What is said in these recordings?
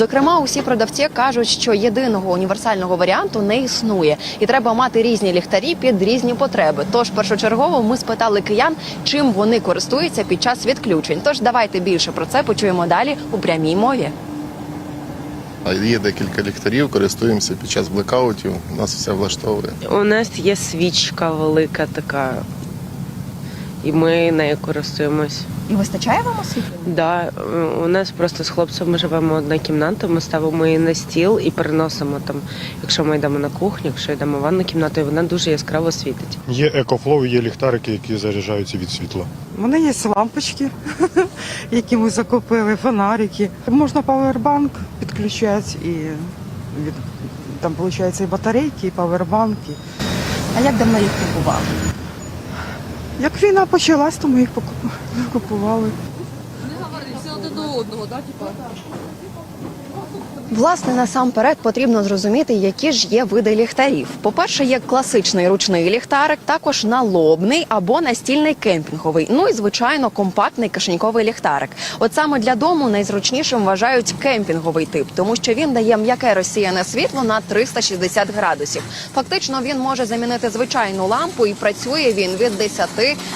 Зокрема, усі продавці кажуть, що єдиного універсального варіанту не існує, і треба мати різні ліхтарі під різні потреби. Тож першочергово ми спитали киян, чим вони користуються під час відключень. Тож давайте більше про це почуємо далі у прямій мові. А Є декілька ліхтарів, користуємося під час блекаутів. Нас все влаштовує. У нас є свічка велика така, і ми нею користуємось. І вистачає вам освітлення? Да, у нас просто з хлопцем ми живемо одна кімната, ми ставимо її на стіл і переносимо там, якщо ми йдемо на кухню, якщо йдемо в ванну кімнату, і вона дуже яскраво світить. Є екофлоу, є ліхтарики, які заряджаються від світла. У мене є лампочки, які ми закупили, фонарики. Можна павербанк підключати і від там виходить і батарейки, і павербанки. А як давно їх купували? Як війна почалась, то ми їх покупували. Не говорився один до одного, так? покуп- купували. Власне, насамперед потрібно зрозуміти, які ж є види ліхтарів. По-перше, є класичний ручний ліхтарик, також налобний або настільний кемпінговий. Ну і звичайно, компактний кишеньковий ліхтарик. От саме для дому найзручнішим вважають кемпінговий тип, тому що він дає м'яке розсіяне світло на 360 градусів. Фактично, він може замінити звичайну лампу і працює він від 10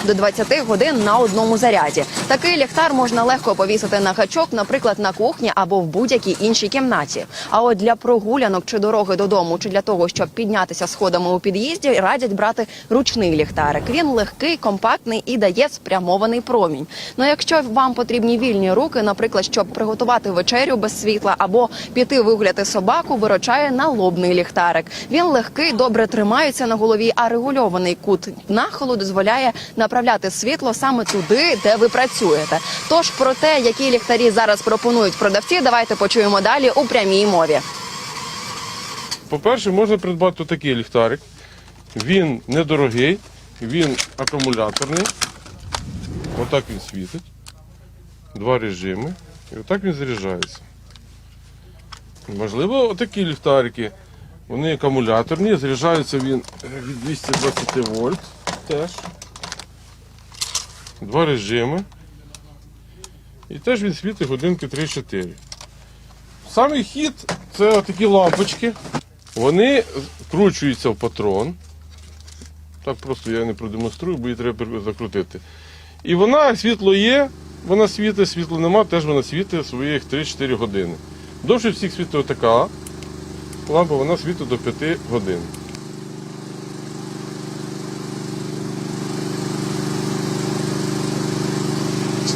до 20 годин на одному заряді. Такий ліхтар можна легко повісити на гачок, наприклад, на кухні або в будь-якій іншій кімнаті. А от для прогулянок чи дороги додому, чи для того, щоб піднятися сходами у під'їзді, радять брати ручний ліхтарик. Він легкий, компактний і дає спрямований промінь. Ну, якщо вам потрібні вільні руки, наприклад, щоб приготувати вечерю без світла або піти вигуляти собаку, виручає налобний ліхтарик. Він легкий, добре тримається на голові, а регульований кут нахилу дозволяє направляти світло саме туди, де ви працюєте. Тож про те, які ліхтарі зараз пропонують продавці, давайте почуємо далі у прямій мові. По-перше, можна придбати такий ліхтарик. Він недорогий, він акумуляторний. Отак він світить. Два режими. І отак він заряджається. Можливо, отакі ліхтарики. Вони акумуляторні, заряджається він від 220 вольт теж. Два режими. І теж він світить годинки 3-4. Самий хід це такі лампочки. Вони вкручуються в патрон. Так просто я не продемонструю, бо її треба закрутити. І вона, світло є, вона світить, світло нема, теж вона світить своїх 3-4 години. Довше всіх світить така лампа, вона світить до 5 годин.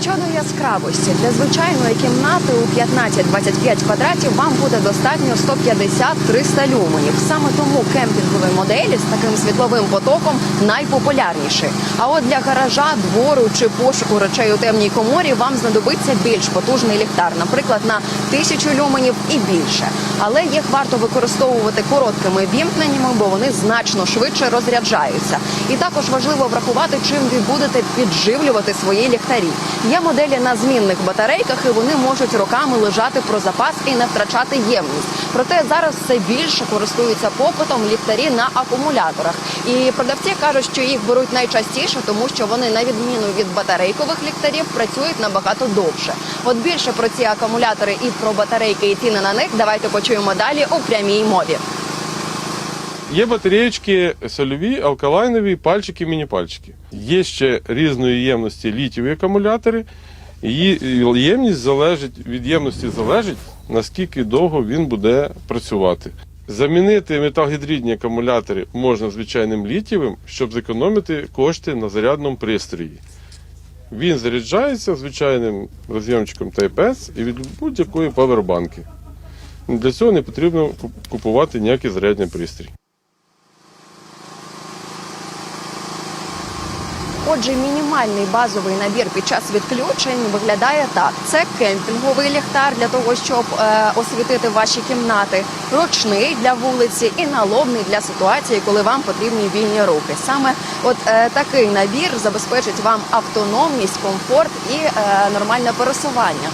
Щодо яскравості, для звичайної кімнати у 15-25 квадратів вам буде достатньо 150-300 люменів. Саме тому кемпінгові моделі з таким світловим потоком найпопулярніші. А от для гаража, двору чи пошуку речей у темній коморі вам знадобиться більш потужний ліхтар, наприклад, на 1000 люменів і більше. Але їх варто використовувати короткими вімкненнями, бо вони значно швидше розряджаються. І також важливо врахувати, чим ви будете підживлювати свої ліхтарі. Є моделі на змінних батарейках, і вони можуть роками лежати про запас і не втрачати ємність. Проте зараз все більше користуються попитом ліхтарі на акумуляторах. І продавці кажуть, що їх беруть найчастіше, тому що вони, на відміну від батарейкових ліхтарів, працюють набагато довше. От більше про ці акумулятори і про батарейки і ціни на них давайте почуємо далі у прямій мові. Є батареєчки сольові, алкалайнові, пальчики, міні-пальчики. Є ще різної ємності літіві акумулятори. Її ємність залежить від ємності залежить, наскільки довго він буде працювати. Замінити металгідридні акумулятори можна звичайним літієвим, щоб зекономити кошти на зарядному пристрої. Він заряджається звичайним роз'ємчиком Type-S і від будь-якої павербанки. Для цього не потрібно купувати ніякий зарядний пристрій. Отже, мінімальний базовий набір під час відключень виглядає так: це кемпінговий ліхтар для того, щоб е, освітити ваші кімнати, ручний для вулиці і налобний для ситуації, коли вам потрібні вільні руки. Саме от е, такий набір забезпечить вам автономність, комфорт і е, нормальне пересування.